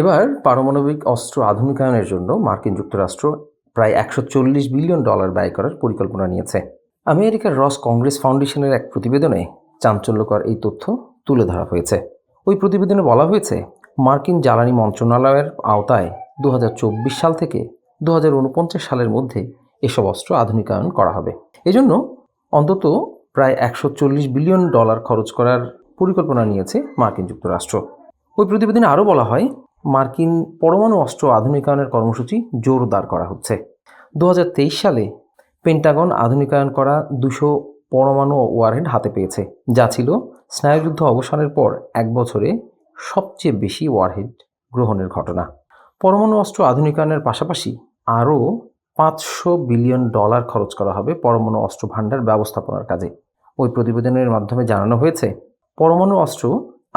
এবার পারমাণবিক অস্ত্র আধুনিকায়নের জন্য মার্কিন যুক্তরাষ্ট্র প্রায় একশো চল্লিশ বিলিয়ন ডলার ব্যয় করার পরিকল্পনা নিয়েছে। আমেরিকার রস কংগ্রেস ফাউন্ডেশনের এক প্রতিবেদনে চাঞ্চল্যকর এই তথ্য তুলে ধরা হয়েছে। ওই প্রতিবেদনে বলা হয়েছে, মার্কিন জ্বালানি মন্ত্রণালয়ের আওতায় দু হাজার চব্বিশ সাল থেকে দু হাজার ঊনপঞ্চাশ সালের মধ্যে এসব অস্ত্র আধুনিকায়ন করা হবে। এজন্য অন্তত প্রায় একশো চল্লিশ বিলিয়ন ডলার খরচ করার পরিকল্পনা নিয়েছে মার্কিন যুক্তরাষ্ট্র। ওই প্রতিবেদনে আরও বলা হয় মার্কিন পরমাণু অস্ত্র আধুনিকায়নের কর্মসূচি জোরদার করা হচ্ছে। দু হাজার তেইশ সালে পেন্টাগন আধুনিকায়ন করা দুশো পরমাণু ওয়ারহেড হাতে পেয়েছে, যা ছিল স্নায়ুযুদ্ধ অবসানের পর এক বছরে সবচেয়ে বেশি ওয়ারহেড গ্রহণের ঘটনা। পরমাণু অস্ত্র আধুনিকায়নের পাশাপাশি আরও পাঁচশো বিলিয়ন ডলার খরচ করা হবে পরমাণু অস্ত্র ভাণ্ডার ব্যবস্থাপনার কাজে। ওই প্রতিবেদনের মাধ্যমে জানানো হয়েছে, পরমাণু অস্ত্র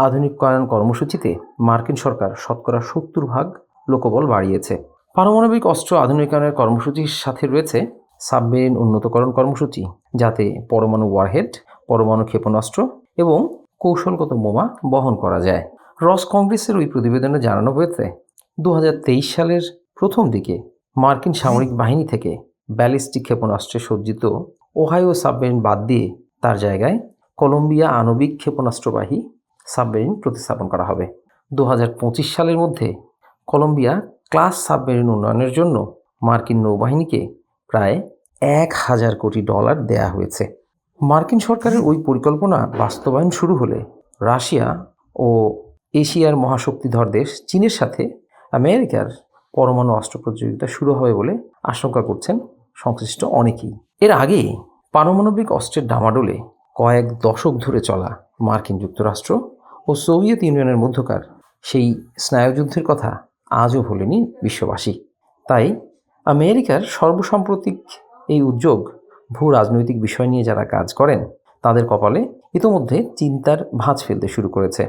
আধুনিকায়ন কর্মসূচিতে মার্কিন সরকার শতকরা সত্তর ভাগ লোকবল বাড়িয়েছে। পারমাণবিক অস্ত্র আধুনিকায়নের কর্মসূচির সাথে রয়েছে সাবমেরিন উন্নতকরণ কর্মসূচি, যাতে পরমাণু ওয়ারহেড পরমাণু ক্ষেপণাস্ত্র এবং কৌশলগত বোমা বহন করা যায়। রস কংগ্রেসের ওই প্রতিবেদনে জানানো হয়েছে দু হাজার তেইশ সালের প্রথম দিকে মার্কিন সামরিক বাহিনী থেকে ব্যালিস্টিক ক্ষেপণাস্ত্রে সজ্জিত ওহাইও সাবমেরিন বাদ দিয়ে তার জায়গায় কলম্বিয়া আণবিক ক্ষেপণাস্ত্রবাহী সাবমেরিন প্রতিস্থাপন করা হবে। দু হাজার পঁচিশ সালের মধ্যে কলম্বিয়া ক্লাস সাবমেরিন উন্নয়নের জন্য মার্কিন নৌবাহিনীকে প্রায় এক হাজার কোটি ডলার দেয়া হয়েছে। মার্কিন সরকারের ওই পরিকল্পনা বাস্তবায়ন শুরু হলে রাশিয়া ও এশিয়ার মহাশক্তিধর দেশ চীনের সাথে আমেরিকার পরমাণু অস্ত্র প্রতিযোগিতা শুরু হবে বলে আশঙ্কা করছেন সংশ্লিষ্ট অনেকেই। এর আগে পারমাণবিক অস্ত্রের ডামাডোলে কয়েক দশক ধরে চলা মার্কিন যুক্তরাষ্ট্র ও সোভিয়েত ইউনিয়নের মধ্যকার সেই স্নায়ুযুদ্ধের কথা আজও ভুলেনি বিশ্ববাসী। তাই আমেরিকার সর্বসাম্প্রতিক এই উদ্যোগ ভূ রাজনৈতিক বিষয় নিয়ে যারা কাজ করেন, তাদের কপালে ইতোমধ্যে চিন্তার ভাঁজ ফেলতে শুরু করেছে।